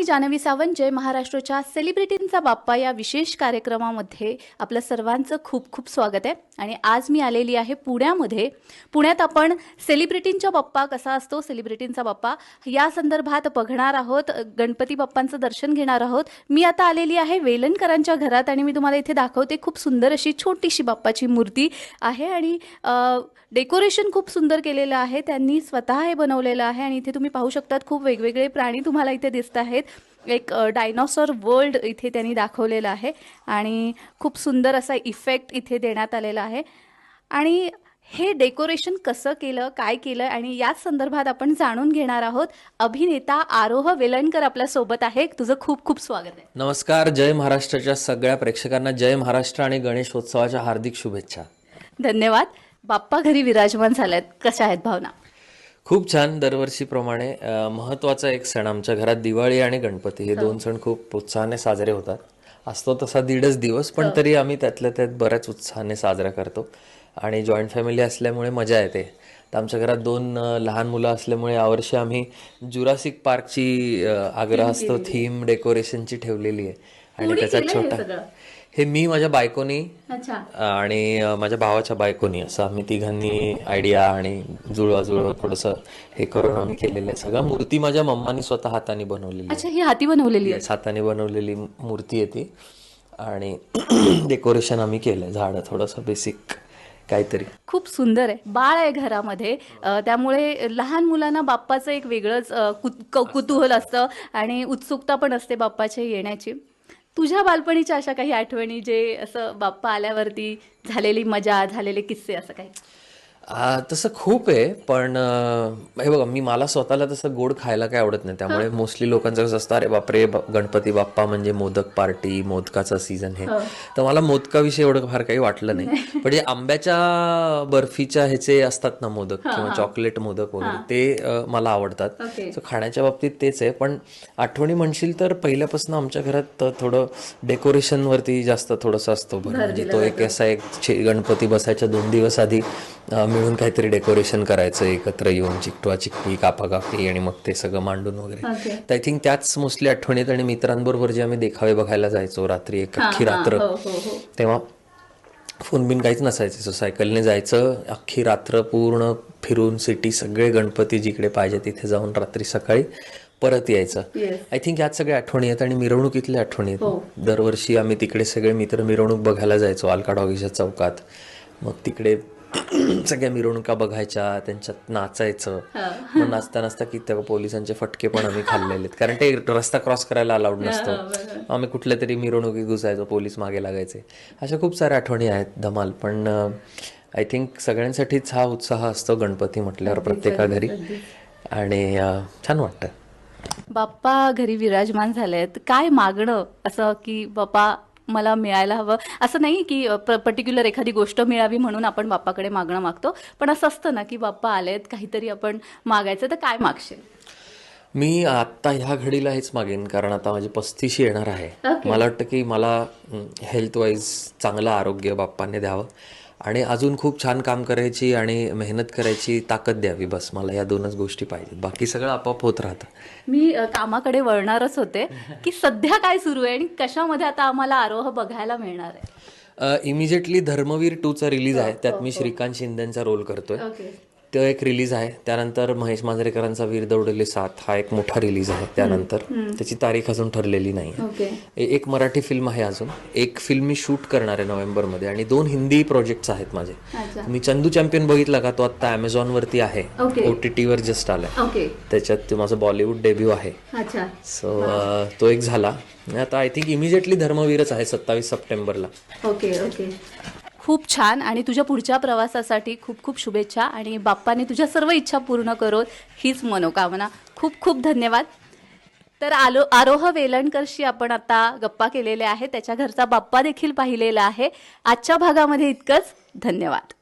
मी जानवी सावंत जय महाराष्ट्राच्या सेलिब्रिटींचा बाप्पा या विशेष कार्यक्रमामध्ये आपलं सर्वांचं खूप खूप स्वागत आहे. आणि आज मी आलेली आहे पुण्यामध्ये. पुण्यात आपण सेलिब्रिटींचा बाप्पा कसा असतो सेलिब्रिटींचा बाप्पा या संदर्भात बघणार आहोत. गणपती बाप्पांचं दर्शन घेणार आहोत. मी आता आलेली आहे वेलणकरांच्या घरात आणि मी तुम्हाला इथे दाखवते खूप सुंदर अशी छोटीशी बाप्पाची मूर्ती आहे आणि डेकोरेशन खूप सुंदर केलेलं आहे. त्यांनी स्वतः हे बनवलेलं आहे आणि इथे तुम्ही पाहू शकतात खूप वेगवेगळे प्राणी तुम्हाला इथे दिसत आहेत. एक डायनॉसॉर वर्ल्ड इथे त्यांनी दाखवलेलं आहे आणि खूप सुंदर असा इफेक्ट इथे देण्यात आलेला आहे. आणि हे डेकोरेशन कसं केलं काय केलं आणि याच संदर्भात आपण जाणून घेणार आहोत. अभिनेता आरोह वेलणकर आपल्यासोबत आहे. तुझं खूप खूप स्वागत आहे. नमस्कार जय महाराष्ट्राच्या सगळ्या प्रेक्षकांना. जय महाराष्ट्र आणि गणेशोत्सवाच्या हार्दिक शुभेच्छा. धन्यवाद. बाप्पा घरी विराजमान झाल्यात. कशा आहेत भावना? खूप छान दरवर्षीप्रमाणे अ, महत्त्वाचा एक सण आमच्या घरात दिवाळी आणि गणपती हे दोन सण खूप उत्साहाने साजरे होतात. असतो तसा दीडच दिवस पण तरी आम्ही त्यातल्या त्यात बऱ्याच उत्साहाने साजरा करतो. आणि जॉईंट फॅमिली असल्यामुळे मजा येते. तर आमच्या घरात दोन अ, लहान मुलं असल्यामुळे यावर्षी आम्ही जुरासिक पार्कची आग्रह असतो थीम डेकोरेशनची ठेवलेली आहे. आणि त्याचा छोटा हे मी माझ्या बायकोनी अच्छा. आणि माझ्या भावाच्या बायकोनी असं आम्ही तिघांनी आयडिया आणि जुळवा जुळवा थोडंसं हे करून आम्ही केलेलं आहे. सगळं मूर्ती माझ्या मम्मानी स्वतः हाताने बनवलेली अच्छा ही हाती बनवलेली आहे? हाताने बनवलेली मूर्ती आहे ती. आणि डेकोरेशन आम्ही केलंय झाडं थोडंसं बेसिक काहीतरी. खूप सुंदर आहे. बाळ आहे घरामध्ये. अ, त्यामुळे लहान मुलांना बाप्पाचं एक वेगळंच अ, कुत- कौ- कुतूहल असतं आणि उत्सुकता पण असते बाप्पाच्या येण्याची. तुझ्या बालपणीच्या अशा काही आठवणी जे असं बाप्पा आल्यावरती झालेली मजा झालेले किस्से असं काही? आ, तसं खूप आहे पण अ, हे बघा मी मला स्वतःला तसं गोड खायला काय आवडत नाही. त्यामुळे मोस्टली लोकांचं कसं असतं अरे बापरे ब- गणपती बाप्पा म्हणजे मोदक पार्टी मोदकाचा सीझन हे. तर मला मोदकाविषयी एवढं फार काही वाटलं नाही. पण जे आंब्याच्या बर्फीच्या ह्याचे असतात ना मोदक किंवा चॉकलेट मोदक वगैरे ते अ, मला आवडतात. ओके. So खाण्याच्या बाबतीत तेच आहे पण आठवणी म्हणशील तर पहिल्यापासून आमच्या घरात अ, थोडं डेकोरेशन वरती जास्त थोडंसं असतो बरं. म्हणजे तो एक असा एक छे- गणपती बसायच्या दोन दिवस आधी मिळून काहीतरी डेकोरेशन करायचं एकत्र येऊन चिकटवा चिकटी कापा कापी आणि मग ते सगळं मांडून वगैरे. तर आय थिंक त्याच मोस्टली आठवणीत आणि मित्रांबरोबर जे आम्ही देखावे बघायला जायचो रात्री एक अख्खी रात्र हो हो हो. तेव्हा फोन बिन काहीच नसायचं. सो सायकलने जायचं अख्खी रात्र पूर्ण फिरून सिटी सगळे गणपती जिकडे पाहिजे तिथे जाऊन रात्री सकाळी परत यायचं. आय थिंक यात सगळ्या आठवणी आहेत आणि मिरवणुकीतल्या आठवणी आहेत दरवर्षी आम्ही तिकडे सगळे मित्र मिरवणूक बघायला जायचो अलका डॉगीच्या चौकात. मग तिकडे सगळ्या मिरवणुका बघायच्या त्यांच्यात नाचायचं. मग नाचता नाचता की त्या पोलिसांचे फटके पण आम्ही खाल्लेले आहेत. कारण ते रस्ता क्रॉस करायला अलाउड नसतो. आम्ही कुठल्या तरी मिरवणुकी घुसायचो पोलीस मागे लागायचे. अशा खूप साऱ्या आठवणी आहेत धमाल. पण आय थिंक सगळ्यांसाठीच हा उत्साह असतो गणपती म्हटल्यावर प्रत्येका घरी. आणि छान वाटतं. बाप्पा घरी विराजमान झालेत. काय मागणं असं की बाप्पा मला मिळायला हवं. असं नाही की पर्टिक्युलर एखादी गोष्ट मिळावी म्हणून आपण बाप्पाकडे मागणं मागतो. पण असं असतं ना की बाप्पा आलेत काहीतरी आपण मागायचं तर काय मागशील? मी आत्ता ह्या घडीला हेच मागेन कारण आता माझी पस्तीशी येणार आहे. मला वाटतं की मला हेल्थ वाईज चांगलं आरोग्य बाप्पाने द्यावं. आणि अजून खूप छान काम करायची आणि मेहनत करायची ताकद द्यावी. बस मला या दोनच गोष्टी पाहिजेत. बाकी सगळं आपोआप होत राहतं. मी कामाकडे वळणारच होते की सध्या काय सुरू आहे आणि कशामध्ये आता आम्हाला आरोह बघायला मिळणार आहे? इमिजिएटली धर्मवीर टूचा रिलीज आहे. त्यात मी श्रीकांत शिंदेचा रोल करतोय. तो एक रिलीज आहे. त्यानंतर महेश मांजरेकरांचा वीर दौडले साथ हा एक मोठा रिलीज आहे. त्यानंतर त्याची तारीख अजून ठरलेली नाही. ए- एक मराठी फिल्म आहे अजून. एक फिल्म मी शूट करणार आहे नोव्हेंबरमध्ये आणि दोन हिंदी प्रोजेक्ट्स आहेत माझे. मी चंदू चॅम्पियन बघितला का? तो आता अमेझॉन वरती आहे. ओ टी टीवर जस्ट आलाय. त्याच्यात ते माझं बॉलिवूड डेब्यू आहे. सो तो एक झाला. आता आय थिंक इमिजिएटली धर्मवीरच आहे सत्तावीस सप्टेंबरला. Okay okay. खूप छान आणि तुझ्या पुढच्या प्रवासासाठी खूप खूप शुभेच्छा आणि बाप्पाने तुझ्या सर्व इच्छा पूर्ण करोत हीच मनोकामना. खूप खूप धन्यवाद. तर आलो आरोह वेलणकरशी आपण आता गप्पा केलेल्या आहेत. त्याच्या घरचा बाप्पा देखील पाहिलेला आहे. आजच्या भागामध्ये इतकंच. धन्यवाद.